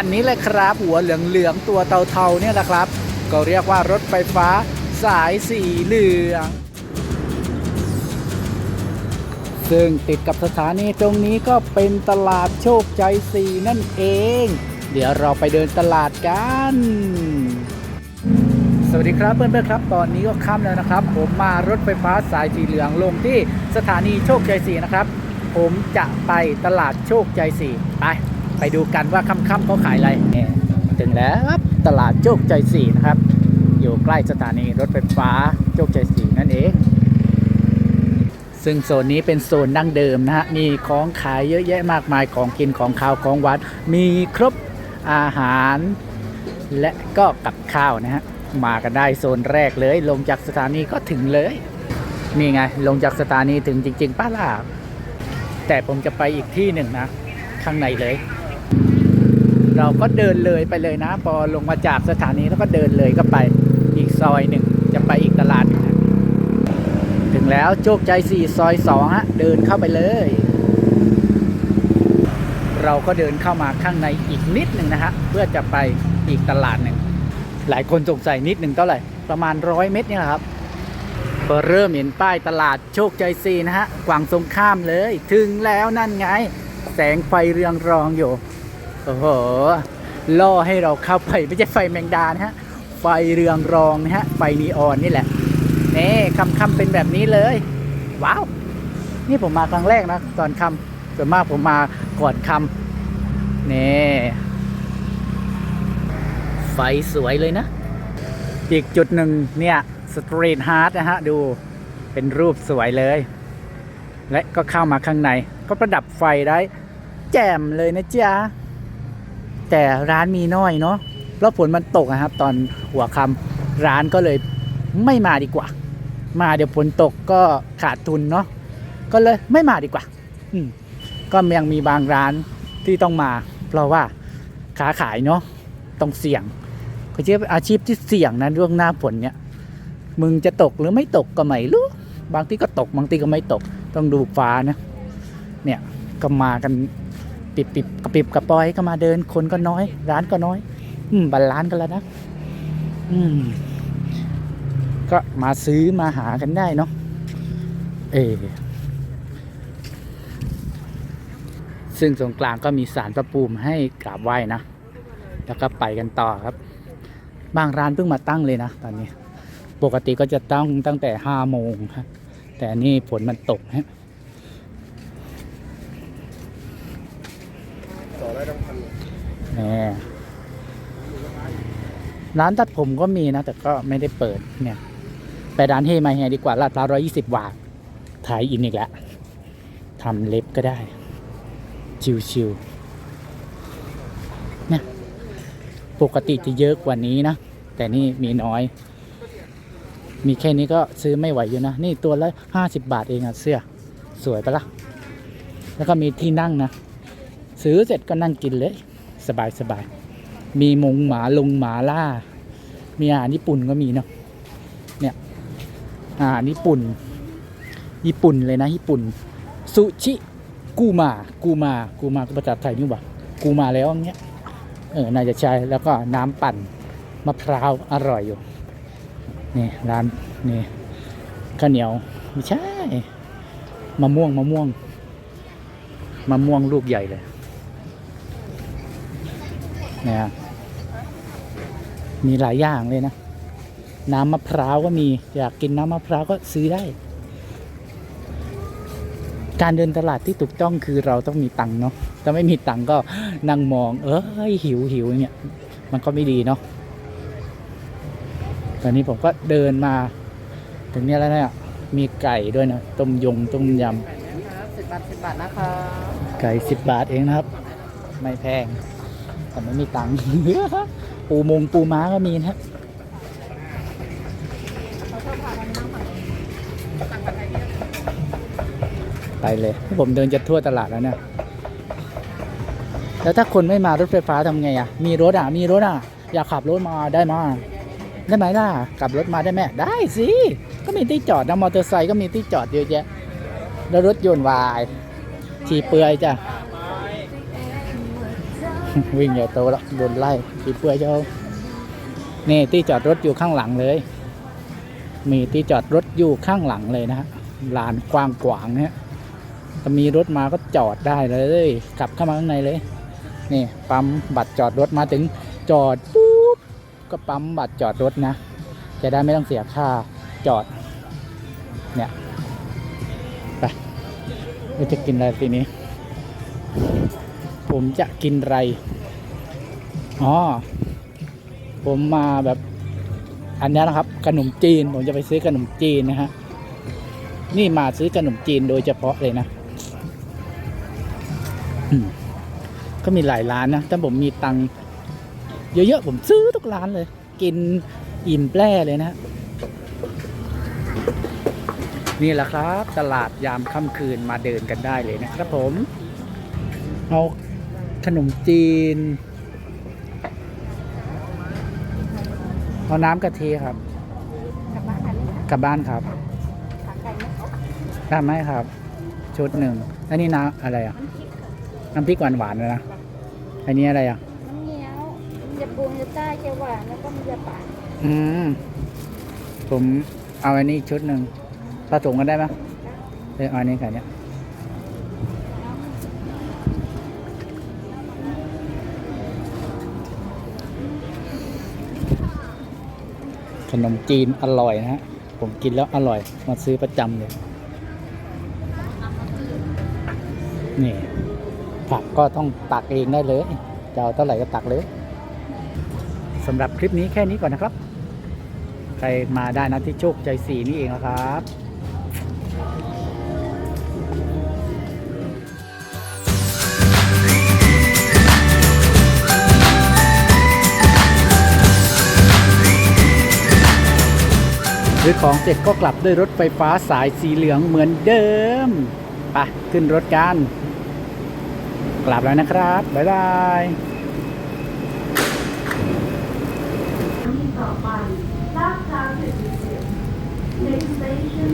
คันนี้เลยครับ หัวเหลืองๆตัวเทาๆเนี่ยแหละครับ ก็เรียกว่ารถไฟฟ้าสายสีเหลือง ซึ่งติดกับสถานีตรงนี้ก็เป็นตลาดโชคใจสีนั่นเอง เดี๋ยวเราไปเดินตลาดกันสวัสดีครับเพื่อนๆครับ ตอนนี้ก็ค่ำแล้วนะครับ ผมมารถไฟฟ้าสายสีเหลืองลงที่สถานีโชคใจสีนะครับ ผมจะไปตลาดโชคใจสีไป ไปดูกันว่าค่ำๆเขาขายอะไรถึงแล้วตลาดโชคใจสี่นะครับ อยู่ใกล้สถานีรถไฟฟ้าโชคใจสี่นั่นเอง ซึ่งโซนนี้เป็นโซนดั้งเดิมนะฮะมีของขายเยอะแยะมากมายของกินของข้าวของหวานมีครบอาหาร และก็กับข้าวนะฮะมากันได้โซนแรกเลย ลงจากสถานีก็ถึงเลย นี่ไง ลงจากสถานีถึงจริง ๆป้าล่ะแต่ผมจะไปอีกที่หนึ่งนะ ข้างในเลย เราก็เดินเลยไปเลยนะ พอลงมาจากสถานีแล้วก็เดินเลยก็ไปอีกซอยหนึ่งจะไปอีกตลาดหนึ่งนะถึงแล้วโชคใจ4ซอย2ฮะเดินเข้าไปเลย เราก็เดินเข้ามาข้างในอีกนิดหนึ่งนะฮะเพื่อจะไปอีกตลาดหนึ่งหลายคนสงสัยนิดหนึ่งเท่าไหร่ประมาณร้อยเมตรนี่แหละครับพอเริ่มเห็นป้ายตลาดโชคใจซีนะฮะกวางตรงข้ามเลย ถึงแล้วนั่นไง แสงไฟเรืองรองอยู่ โอ้โหล่อให้เราเข้าไปไม่ใช่ไฟแมงดานะฮะ ไฟเรืองรองนะฮะ ไฟนีออนนี่แหละนี่คำคำๆเป็นแบบนี้เลย ว้าว นี่ผมมาครั้งแรกนะ ตอนคำส่วนมากผมมาก่อนคำนี่ไฟสวยเลยนะ อีกจุดหนึ่งเนี่ยสตรีทฮาร์ดนะฮะ ดูเป็นรูปสวยเลย และก็เข้ามาข้างใน ก็ประดับไฟได้ แจ่มเลยนะจ๊ะ แต่ร้านมีน้อยเนาะเพราะฝนมันตกนะครับ ตอนหัวค่ำร้านก็เลยไม่มาดีกว่า มาเดี๋ยวฝนตกก็ขาดทุนเนาะก็เลยไม่มาดีกว่า อืมก็ยังมีบางร้านที่ต้องมา เพราะว่าค้าขายเนาะต้องเสี่ยงเขาเชื่ออาชีพที่เสี่ยงนะเรื่องหน้าฝนเนี่ยมึงจะตกหรือไม่ตกก็ไม่รู้บางที่ก็ตกบางที่ก็ไม่ตกต้องดูฟ้านะเนี่ยก็มากัน ปิบปิบกระปิบกระปอยก็มาเดินคนก็น้อย ร้านก็น้อย อืมบันล้านกันแล้วนะอืม ก็มาซื้อมาหากันได้เนาะเออซึ่งตรงกลางก็มีสารพระภูมิให้กราบไหว้นะ แล้วก็ไปกันต่อครับ บางร้านเพิ่งมาตั้งเลยนะตอนนี้ ปกติก็จะตั้งตั้งแต่ห้าโมงครับแต่อันนี่ฝนมันตกฮะ ต่อได้ทั้งพัน ร้านตัดผมก็มีนะ แต่ก็ไม่ได้เปิดเนี่ย ไปร้านเฮมาเฮดีกว่าลาดพร้าวร้อยยี่สิบบาทถ่ายอินอีกแล้วทำเล็บก็ได้ ชิวๆเนี่ยปกติจะเยอะกว่านี้นะ แต่นี่มีน้อย มีแค่นี้ก็ซื้อไม่ไหวอยู่นะ นี่ตัวละห้าสิบบาทเองอะเสื้อ สวยปะละ่ะ แล้วก็มีที่นั่งนะ ซื้อเสร็จก็นั่งกินเลย สบายสบายมีมงหมาลงหมาล่า มีอาหารญี่ปุ่นก็มีเนาะเนี่ยอาหารญี่ปุ่น ญี่ปุ่นเลยนะญี่ปุ่นซูชิกูมากูมากูมาภาษาไทยนี่หว่ากูมาแล้วอย่างเงี้ยเออน่าจะใช่แล้วก็น้ำปั่นมะพร้าวอร่อยอยู่นี่ร้านนี่ข้าวเหนียวไม่ใช่มะม่วงมะม่วงมะม่วงลูกใหญ่เลย เนี่ยมีหลายอย่างเลยนะ น้ำมะพร้าวก็มี อยากกินน้ำมะพร้าวก็ซื้อได้ การเดินตลาดที่ถูกต้องคือเราต้องมีตังค์เนาะถ้าไม่มีตังค์ก็นั่งมอง เอ้ยหิวหิวอย่างเงี้ยมันก็ไม่ดีเนาะตอนนี้ผมก็เดินมา ถึงเนี้ยแล้วเนี่ยมีไก่ด้วยนะต้มยงต้มยสิบบาทสิบบาทนะคะำไก่สิบบาทเองนะครับ ไม่แพง แต่ไม่มีตังค์ ปูมงปูม้าก็มีนะไปเลยผมเดินจะทั่วตลาดแล้วเนี่ย แล้วถ้าคนไม่มารถไฟฟ้าทำไงอะ มีรถอะ มีรถอะ อยากขับรถมาได้มาได้ไหมล่ะขับรถมาได้ไหมได้สิ ก็มีที่จอดนะมอเตอร์ไซค์ก็มีที่จอดเยอะแยะ แล้วรถยนต์วาย ทีเปลือยจ้ะ วิ่งใหญ่โตแล้วโดนไล่ผีเปื่อยเจ้านี่ที่จอดรถอยู่ข้างหลังเลย มีที่จอดรถอยู่ข้างหลังเลยนะฮะลานกว้างขวางเนี่ยถ้ามีรถมาก็จอดได้เลยขับเข้ามาข้างในเลย นี่ปั๊มบัตรจอดรถมาถึงจอดปุ๊บก็ปั๊มบัตรจอดรถนะ จะได้ไม่ต้องเสียค่าจอด เนี่ยไปเราจะกินอะไรทีนี้ ผมจะกินอะไร อ๋อ ผมมาแบบอันนี้นะครับขนมจีน ผมจะไปซื้อขนมจีนนะฮะ นี่มาซื้อขนมจีนโดยเฉพาะเลยนะ ก็มีหลายร้านนะ ถ้าผมมีตังค์เยอะๆ ผมซื้อทุกร้านเลย กินอิ่มแปร่เลยนะนี่แหละครับ ตลาดยามค่ำคืนมาเดินกันได้เลยนะครับผม เอา ขนมจีน เอาน้ำกะทิครับ กลับบ้านกันเลยนะกลับบ้านครับขาไก่ไหมคะได้ไหมครับ ชุดหนึ่งอันนี้น้ำอะไรอะ น้ำพริกค่ะน้ำพริกหวานหวานๆเลยนะ อันนี้อะไรอะน้ำเงี้ยวมันจะปรุงจะใต้จะหวานแล้วก็มันจะปานอืม ผมเอาอันนี้อีกชุดหนึ่งผสมกันได้ไหมเออเอาอันนี้กับอันเนี้ย ขนมจีนอร่อยนะฮะ ผมกินแล้วอร่อย มาซื้อประจำเลย นี่ ผักก็ต้องตักเองได้เลย จะเอาเท่าไหร่ก็ตักเลยสำหรับคลิปนี้แค่นี้ก่อนนะครับ ใครมาได้นะที่โชคใจสีนี่เองนะครับ ซื้อของเสร็จก็กลับด้วยรถไฟฟ้าสายสีเหลืองเหมือนเดิมไปขึ้นรถกัน กลับแล้วนะครับ บ๊ายบายต่อไปลาดพร้าว77 next station